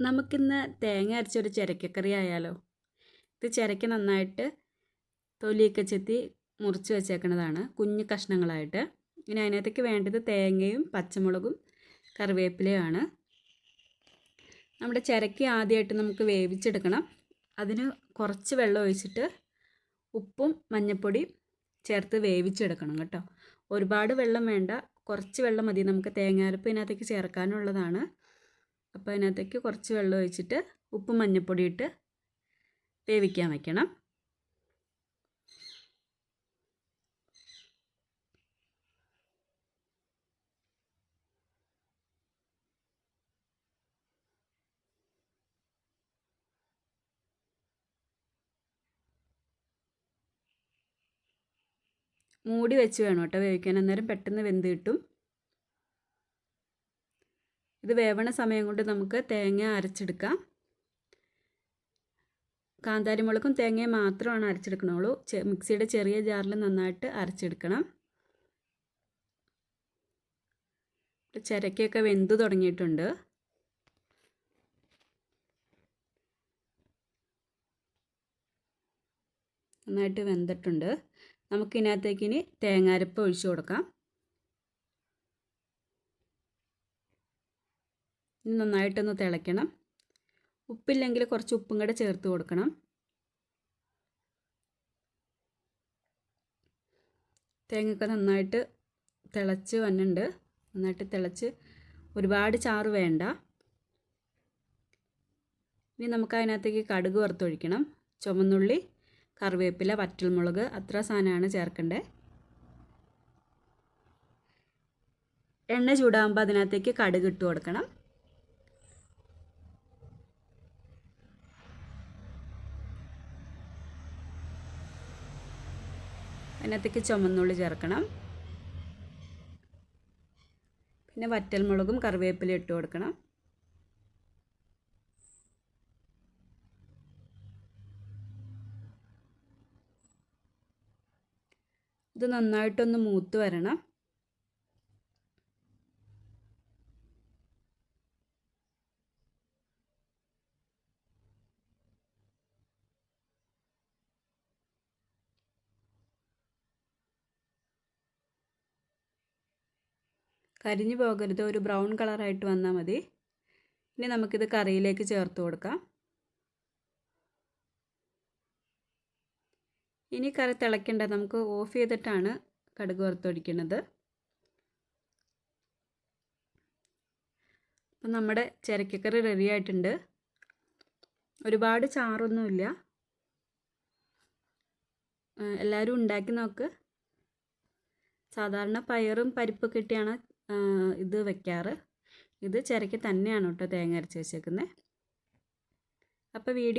നമുക്കിന്ന് തേങ്ങ അരച്ചൊരു ചിരക്കക്കറി ആയാലോ? ഇത് ചിരക്ക നന്നായിട്ട് തൊലിയൊക്കെ ചെത്തി മുറിച്ച് വെച്ചേക്കുന്നതാണ് കുഞ്ഞു കഷ്ണങ്ങളായിട്ട്. ഇനി അതിനകത്തേക്ക് വേണ്ടത് തേങ്ങയും പച്ചമുളകും കറിവേപ്പിലയുമാണ്. നമ്മുടെ ചിരക്ക ആദ്യമായിട്ട് നമുക്ക് വേവിച്ചെടുക്കണം. അതിന് കുറച്ച് വെള്ളം ഒഴിച്ചിട്ട് ഉപ്പും മഞ്ഞൾപ്പൊടി ചേർത്ത് വേവിച്ചെടുക്കണം കേട്ടോ. ഒരുപാട് വെള്ളം വേണ്ട കുറച്ച് വെള്ളം മതി. നമുക്ക് തേങ്ങാരപ്പ് ഇതിനകത്തേക്ക് ചേർക്കാനുള്ളതാണ്. അപ്പോൾ അതിനകത്തേക്ക് കുറച്ച് വെള്ളം ഒഴിച്ചിട്ട് ഉപ്പും മഞ്ഞൾപ്പൊടി ഇട്ട് വേവിക്കാൻ വയ്ക്കണം മൂടി വെച്ച് വേണം കേട്ടോ വേവിക്കാൻ. അന്നേരം പെട്ടെന്ന് വെന്ത് കിട്ടും. ഇത് വേവണ സമയം കൊണ്ട് നമുക്ക് തേങ്ങ അരച്ചെടുക്കാം. കാന്താരി മുളകും തേങ്ങയും മാത്രമാണ് അരച്ചെടുക്കണുള്ളൂ. മിക്സിയുടെ ചെറിയ ജാറിൽ നന്നായിട്ട് അരച്ചെടുക്കണം. ചിരക്കയൊക്കെ വെന്ത് തുടങ്ങിയിട്ടുണ്ട്. നന്നായിട്ട് വെന്തിട്ടുണ്ട്. നമുക്കിതിനകത്തേക്ക് ഇനി തേങ്ങാരപ്പ് ഒഴിച്ചു കൊടുക്കാം. ഇനി നന്നായിട്ടൊന്ന് തിളയ്ക്കണം. ഉപ്പില്ലെങ്കിൽ കുറച്ച് ഉപ്പും കൂടെ ചേർത്ത് കൊടുക്കണം. തേങ്ങയൊക്കെ നന്നായിട്ട് തിളച്ച് വന്നിട്ടുണ്ട്. നന്നായിട്ട് തിളച്ച് ഒരുപാട് ചാറ് വേണ്ട. ഇനി നമുക്ക് അതിനകത്തേക്ക് കടുക് വറുത്തൊഴിക്കണം. ചുമന്നുള്ളി കറിവേപ്പില വറ്റൽമുളക് അത്ര സാധനമാണ് ചേർക്കേണ്ടത് എണ്ണ ചൂടാകുമ്പോൾ അതിനകത്തേക്ക് കടുക് ഇട്ട് കൊടുക്കണം. അതിനകത്തേക്ക് ചുമന്നുള്ളി ചേർക്കണം. പിന്നെ വറ്റൽമുളകും കറിവേപ്പില ഇട്ട് കൊടുക്കണം. ഇത് നന്നായിട്ടൊന്ന് മൂത്ത് വരണം. കരിഞ്ഞു പോകരുത് ഒരു ബ്രൗൺ കളറായിട്ട് വന്നാൽ മതി. ഇനി നമുക്കിത് കറിയിലേക്ക് ചേർത്ത് കൊടുക്കാം. ഇനി കറി തിളയ്ക്കേണ്ട നമുക്ക് ഓഫ് ചെയ്തിട്ടാണ് കടുക് വറുത്തൊടിക്കുന്നത് അപ്പം നമ്മുടെ ചിരക്കക്കറി റെഡി ആയിട്ടുണ്ട്. ഒരുപാട് ചാറൊന്നുമില്ല. എല്ലാവരും ഉണ്ടാക്കി നോക്ക്. സാധാരണ പയറും പരിപ്പൊക്കെ ഇട്ടിയാണ് ഇത് വെക്കാറ്. ഇത് ചിരക്ക് തന്നെയാണ് കേട്ടോ തേങ്ങ അരച്ച് വെച്ചേക്കുന്നത് അപ്പോൾ വീഡിയോ